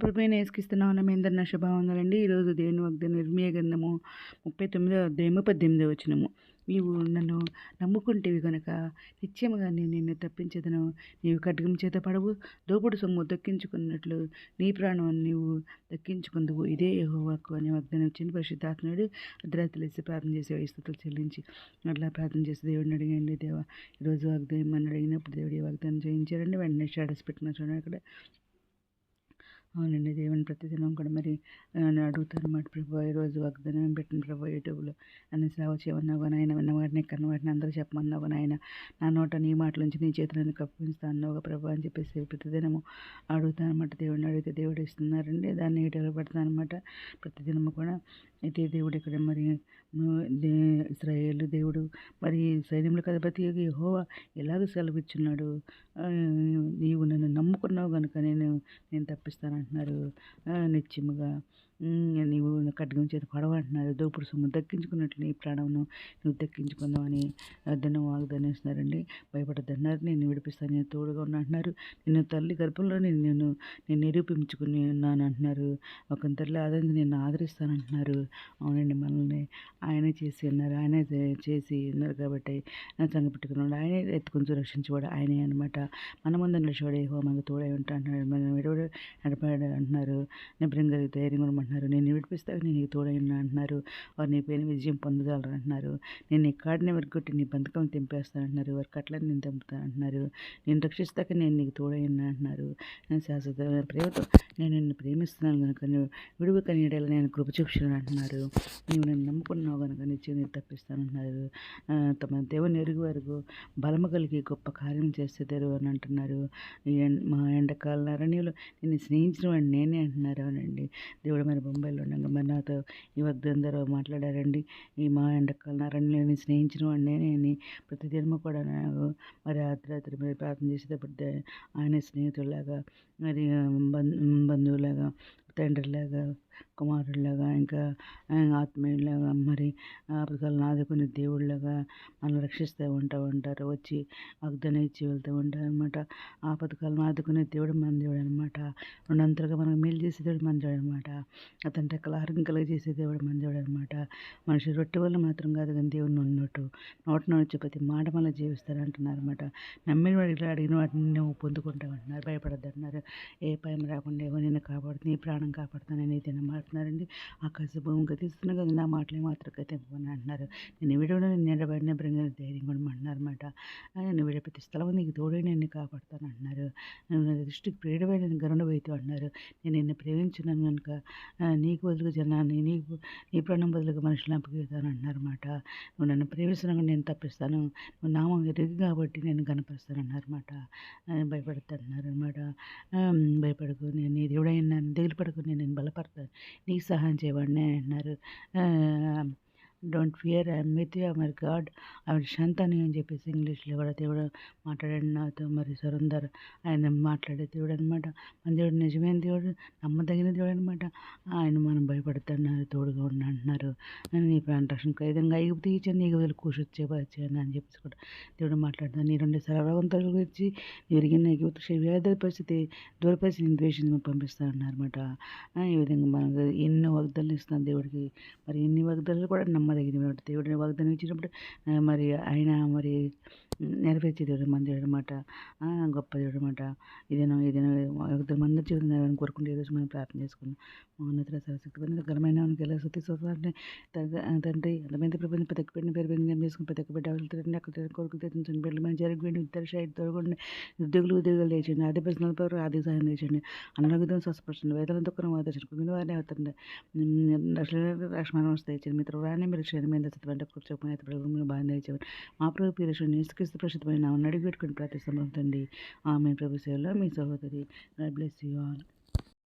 ప్రభైన యేసుక్రీస్తునామమున మీ అందరి నా శుభవందనాలండి ఈరోజు దేవుని వాగ్దానం నిర్మీయ గ్రంథము ముప్పై తొమ్మిదో అధ్యాయము పద్దెనిమిదో వచనము. నీవు నన్ను నమ్ముకుంటేవి గనక నిత్యముగా నేను నిన్ను తప్పించదను. నీవు ఖడ్గం చేత పడవు దోపుడు సొమ్ము దక్కించుకున్నట్లు నీ ప్రాణం నీవు దక్కించుకుందువు. ఇదే యహోవాకు అనే వాగ్దానం వచ్చింది పరిశుద్ధాత్మడు. అర్ధరాత్రి లేసి ప్రార్థన చేసే వయస్థుతులు చెల్లించి అట్లా ప్రార్థన చేసి దేవుడిని అడిగండి దేవా ఈరోజు వాగ్దానం అని అడిగినప్పుడు దేవుడి వాగ్దానం చేయించారండి. వెంటనే షాడస్ పెట్టిన చూడండి అక్కడ. అవునండి. దేవుని ప్రతిదినం కూడా మరి అడుగుతాను అన్నమాట ప్రభు ఈరోజు వాగ్దానం పెట్టిన ప్రభు యూట్యూబ్లో అన్ని సేవ చేయమన్నావు నాయన? ఆయన విన్న వాటిని కన్న వాటిని అందరూ చెప్పమన్నావు కానీ ఆయన నా నోట నీ మాటల నుంచి నీ చేతులను కప్పిస్తాను అన్నావు ప్రభు అని చెప్పేసి ప్రతిదినము అడుగుతాను అనమాట దేవుడిని అడిగితే దేవుడు ఇస్తున్నారండి. దాన్ని ఏటలో పెడతాను అనమాట ప్రతిదినము కూడా అయితే దేవుడు ఇక్కడ మరి ఇస్రాయేల్ దేవుడు. మరి సైన్యములకు అధిపతి హోవా ఎలాగ సెలవిచ్చున్నాడు? నీవు నన్ను నమ్ముకున్నావు కనుక నేను నేను తప్పిస్తానంటున్నారు నిత్యముగా నీవు ఖడ్గం చేత పడవంటున్నారు దోపుడు సొమ్ము దక్కించుకున్నట్లు నీ ప్రాణంను నువ్వు దక్కించుకుందామని అద్దనం వాగ్దానిస్తున్నారండి భయపడద్దన్నారు. నేను విడిపిస్తాను నేను తోడుగా ఉన్నా అంటున్నారు. నేను తల్లి గర్భంలో నేను నేను నేను నిరూపించుకుని ఉన్నాను అంటున్నారు. ఒక తల్లి ఆదరించి నేను ఆదరిస్తానంటున్నారు అవునండి. మనల్ని ఆయనే చేసి ఉన్నారు. ఆయనే చేసి ఉన్నారు కాబట్టి సంగ పెట్టుకున్నాడు ఆయనే ఎత్తుకొని రక్షించేవాడు ఆయనే అనమాట మన ముందు నిలిచేవాడు ఏహో మనకు తోడై ఉంటా అంటున్నాడు. మనం విడవడు నడిపాడు అంటున్నారు. నిబ్రంగా ధైర్యం కూడా అంటున్నారు నేను విడిపిస్తాను నేను నీకు ఉన్నా అంటున్నారు. వారు నీ పైన విజయం పొందగలరు అంటున్నారు. నేను నీ కాడిని నీ బంధకం తెంపేస్తాను అంటున్నారు. వారి కట్లని నేను తెంపుతాను అంటున్నారు. నేను రక్షిస్తాక నేను నీకు తోడైనా అంటున్నారు. నేను శాశ్వత ప్రేమతో నేను నిన్ను ప్రేమిస్తున్నాను కనుక నువ్వు విడువ కనీడలు నేను కృప చూపుతాను అంటున్నారు. నీవు నేను నమ్ముకున్నావు కనుక నిత్యం నేను తప్పిస్తాను అంటున్నారు. తమ దేవుని ఎరుగు వరకు బలము కలిగి గొప్ప కార్యం చేస్తే తెరువు అని అంటున్నారు. మా ఎండకాల అరణ్యంలో నేను స్నేహించిన వాడిని నేనే అంటున్నారు అనండి. దేవుడు మరి బొంబాయిలో ఉండగా మరి నాతో ఈ వద్దందరూ మాట్లాడారండి. ఈ మా ఎండకాల అరణ్యంలో స్నేహించిన వాడిని నేనే ప్రతి దినము కూడా నాకు మరి అర్ధరాత్రి మరి ప్రార్థన చేసేటప్పుడు ఆయన స్నేహితులాగా మరి బంధువులాగా తండ్రిలాగా కుమారుడిలాగా ఇంకా ఆత్మీయులాగా మరి ఆపదకాలను ఆదుకునే దేవుళ్ళగా మనల్ని రక్షిస్తూ ఉంటా ఉంటారు. వచ్చి వాగ్దానం ఇచ్చి వెళ్తూ ఉంటారు అనమాట ఆపదకాలను ఆదుకునే దేవుడు మన దేవుడు అనమాట రెండంతలుగా మనకు మేలు చేసే దేవుడు మన దేవుడు అనమాట అతని రెక్కల ఆరోగ్యం చేసే దేవుడు మన దేవుడు అనమాట మనిషి రొట్టె వల్ల మాత్రం కాదు కానీ దేవుడిని ఉన్నట్టు నోట నుంచి ప్రతి మాట మళ్ళీ జీవిస్తారు అంటున్నారు అనమాట నమ్మిన వాడికి అడిగిన వాటిని నువ్వు పొందుకుంటావు అంటున్నారు భయపడద్దు అంటున్నారు ఏ భయం రాకుండా ఏవో నేను కాపాడుతుంది నీ ప్రాణం కాపాడుతానని అయితే మాట్లాడుతున్నారండి. ఆకాశభూమి భూమి గతిస్తున్నా కదా నా మాటలే మాత్రం గతింపని అంటున్నారు. నేను విడవడం నేను నిలబడిన బ్రింగిన ధైర్యం కూడా అంటున్నారన్నమాట. నేను విడ ప్రతి స్థలం నీకు తోడే నేను కాపాడుతాను అంటున్నారు. దృష్టికి ప్రేడమైన గరుణ వైతు అంటున్నారు. నేను నిన్ను ప్రేమించున్నాను కనుక నీకు బదులుగా జనాన్ని నీకు నీ ప్రాణం బదులుగా మనుషులు అప్పగిస్తాను అంటున్నారన్నమాట. నువ్వు నన్ను ప్రేమిస్తున్నాను నేను తప్పిస్తాను. నువ్వు నామం ఎరుగు కాబట్టి నేను కనపరుస్తాను అన్నారన్నమాట భయపడుతున్నారు అనమాట భయపడకు నేను నీ దేవుడైనా దిగులు పడకు నేను బలపడతాను నీకు సహాయం చేయబడినే అంటున్నారు don't fear I'm with you మరి గాడ్ ఆమె శాంతాని అని చెప్పేసి ఇంగ్లీష్లో కూడా దేవుడు మాట్లాడాడు నాతో మరి సురందర్ ఆయన మాట్లాడే దేవుడు అనమాట మన దేవుడు నిజమైన దేవుడు నమ్మదగిన దేవుడు అనమాట ఆయన మనం భయపడుతున్నారు తోడుగా ఉన్న అంటున్నారు. నీ ప్రాణ రక్షణ ఖైదంగా ఐగుప్తు ఇచ్చాను నీకు వదిలి కూర్చొచ్చే వచ్చాను అని చెప్పేసి కూడా దేవుడు మాట్లాడుతాను నీ రెండు సర్వవంతుల గురించి విరిగిన ఐగుప్తు వ్యాధుల పరిస్థితి దూర పరిస్థితి ద్వేషించి పంపిస్తానన్నారు అనమాట ఈ విధంగా మనకు ఎన్నో వాగ్దాలు ఇస్తాను దేవుడికి. మరి ఎన్ని వాగ్దాలు కూడా నమ్మ నమ్మదగిన దేవుడిని వాగ్దానం ఇచ్చినప్పుడు మరి ఆయన మరి నెరవేర్చే దేవుడు మన దేవుడు అనమాట గొప్ప దేవుడు అనమాట ఇదేనో ఏదైనా ఒకరి మంది జీవితం కోరుకుంటే ఈరోజు మనం ప్రార్థన చేసుకున్నాం మౌన్నతుల సరశక్తి పొందిన ఘనమైన ఎలా శక్తి స్వతాన్ని తండ్రి అందమైన ప్రపంచం ప్రతి ఒక్క బిడ్డని పేరు పెరిగి చేసుకుని ప్రతి ఒక్క బిడ్డ తిరండి అక్కడ కోరికలు తెచ్చిన బిడ్డలు మన జరిగి ఇద్దరు షైడ్ తొలగండి. ఉద్యోగులు ఉద్యోగాలు తెచ్చండి ఆర్థిక ప్రశ్నల పేరు ఆర్థిక సహాయం తెచ్చండి అనారోగ్యం స్వస్థపరచండి. వేదన దుఃఖం ఆదర్శండి వారిని అవుతుంది లక్ష్మణ వస్తే మిత్రులు రాని మీరు క్షణమైన సత్యవంట కూర్చోకపోయిన ప్రభుత్వం బాగా తెచ్చేవారు మా ప్రభు పీరేశ్వరుని క్రీస్తు ప్రసిద్ధమైన నామని పెట్టుకుని ప్రార్థిస్తాం తండ్రి. ఆమె ప్రభు సేవలో మీ సహోదరి. God bless you all.